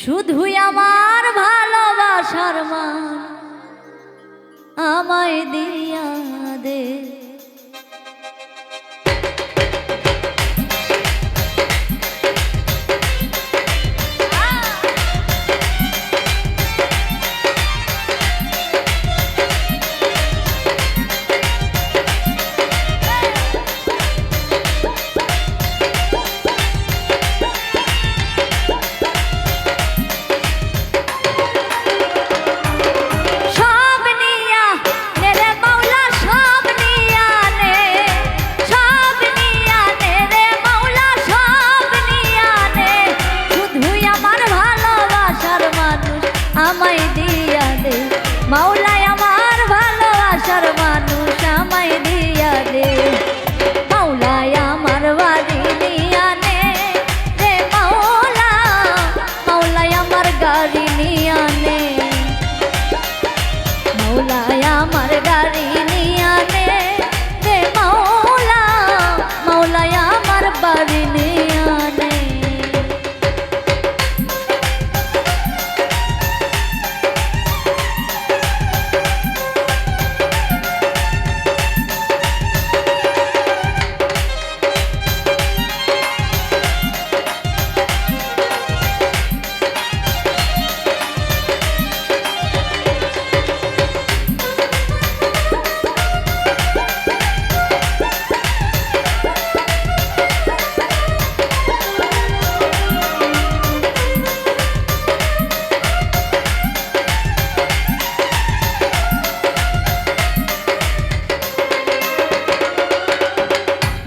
শুধুই আমার ভালোবাসার মা আমায় দিয়া দে। বাঁচার মানুষ আমায় দিয়া দে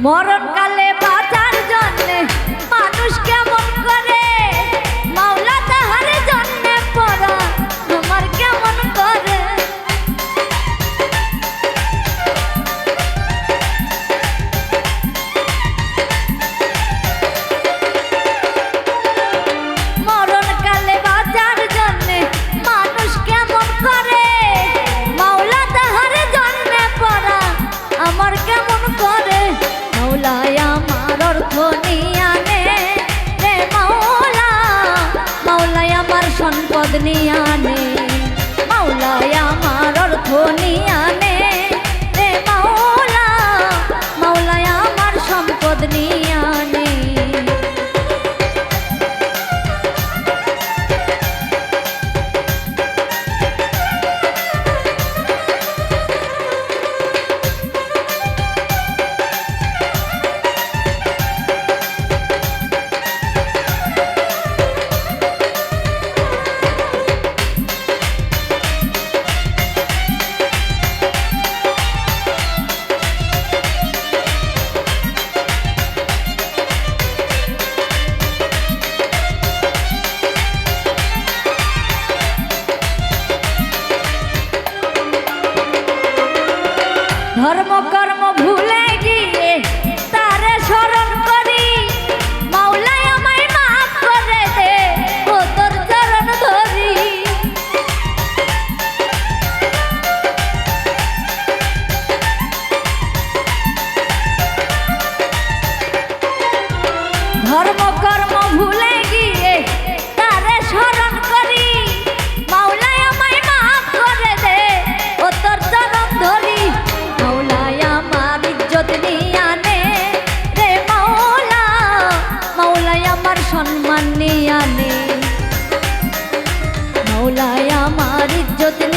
Morra চাঁদনি আনে মাওলায় আমার অর্থ ধর্মক yo